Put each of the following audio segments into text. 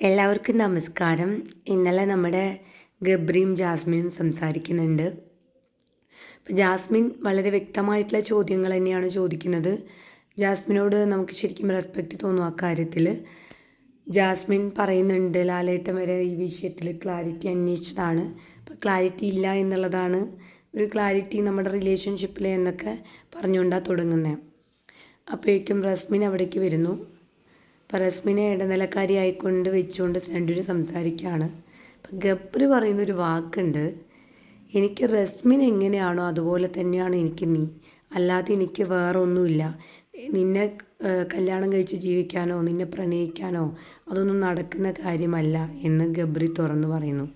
എല്ലാവർക്കും നമസ്കാരം. ഇന്നലെ നമ്മുടെ ഗബ്രിയും ജാസ്മിനും സംസാരിക്കുന്നുണ്ട്. ഇപ്പം ജാസ്മിൻ വളരെ വ്യക്തമായിട്ടുള്ള ചോദ്യങ്ങൾ തന്നെയാണ് ചോദിക്കുന്നത്. ജാസ്മിനോട് നമുക്ക് ശരിക്കും റെസ്പെക്റ്റ് തോന്നും ആ കാര്യത്തിൽ. ജാസ്മിൻ പറയുന്നുണ്ട് ലാലേട്ടം വരെ ഈ വിഷയത്തിൽ ക്ലാരിറ്റി അന്വേഷിച്ചതാണ്. ഇപ്പം ക്ലാരിറ്റി ഇല്ല എന്നുള്ളതാണ് ഒരു ക്ലാരിറ്റി നമ്മുടെ റിലേഷൻഷിപ്പിൽ എന്നൊക്കെ പറഞ്ഞുകൊണ്ടാണ് തുടങ്ങുന്നത് അപ്പോഴേക്കും റസ്മിൻ അവിടേക്ക് വരുന്നു. അപ്പോൾ ഇടനിലക്കാരിയായിക്കൊണ്ട് വെച്ചുകൊണ്ട് രണ്ടുപേരും സംസാരിക്കുകയാണ്. അപ്പം ഗബ്രി പറയുന്നൊരു വാക്കുണ്ട്. എനിക്ക് റസ്മിൻ എങ്ങനെയാണോ അതുപോലെ തന്നെയാണ് എനിക്ക് നീ. അല്ലാതെ എനിക്ക് വേറെ ഒന്നുമില്ല നിന്നെ കല്യാണം കഴിച്ച് ജീവിക്കാനോ നിന്നെ പ്രണയിക്കാനോ അതൊന്നും നടക്കുന്ന കാര്യമല്ല എന്ന് ഗബ്രി തുറന്നു പറയുന്നു.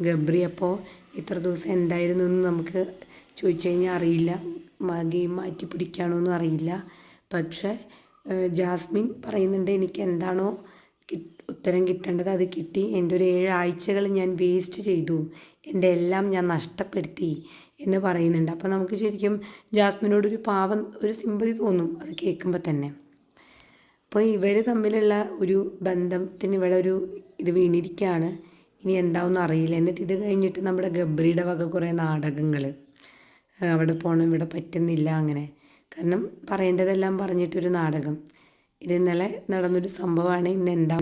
ഗബ്രി അപ്പോൾ ഇത്ര ദിവസം എന്തായിരുന്നു എന്ന് നമുക്ക് ചോദിച്ചു കഴിഞ്ഞാൽ അറിയില്ല. ഗെയിം മാറ്റി പിടിക്കാനോ അറിയില്ല. പക്ഷേ ജാസ്മിൻ പറയുന്നുണ്ട് എനിക്ക് എന്താണോ ഉത്തരം കിട്ടേണ്ടത് അത് കിട്ടി. എന്റെ ഒരു ഏഴ് ഞാൻ വേസ്റ്റ് ചെയ്തു. എന്റെ എല്ലാം ഞാൻ നഷ്ടപ്പെടുത്തി. എന്ന് പറയുന്നുണ്ട്. അപ്പോൾ നമുക്ക് ശരിക്കും ജാസ്മിനോടൊരു പാവം ഒരു സിമ്പതി തോന്നും അത് കേൾക്കുമ്പോൾ തന്നെ. അപ്പോൾ ഇവർ തമ്മിലുള്ള ഒരു ബന്ധത്തിന് ഇവിടെ ഒരു ഇത് വീണിരിക്കുകയാണ് ഇനി എന്താവെന്ന് അറിയില്ല. എന്നിട്ട് ഇത് കഴിഞ്ഞിട്ട് നമ്മുടെ ഗബ്രിയുടെ വക കുറേ നാടകങ്ങൾ അവിടെ പോകണം ഇവിടെ പറ്റുന്നില്ല അങ്ങനെ. കാരണം പറയേണ്ടതെല്ലാം പറഞ്ഞിട്ടൊരു നാടകം. ഇത് ഇന്നലെ നടന്നൊരു സംഭവമാണ് ഇന്ന് എന്താ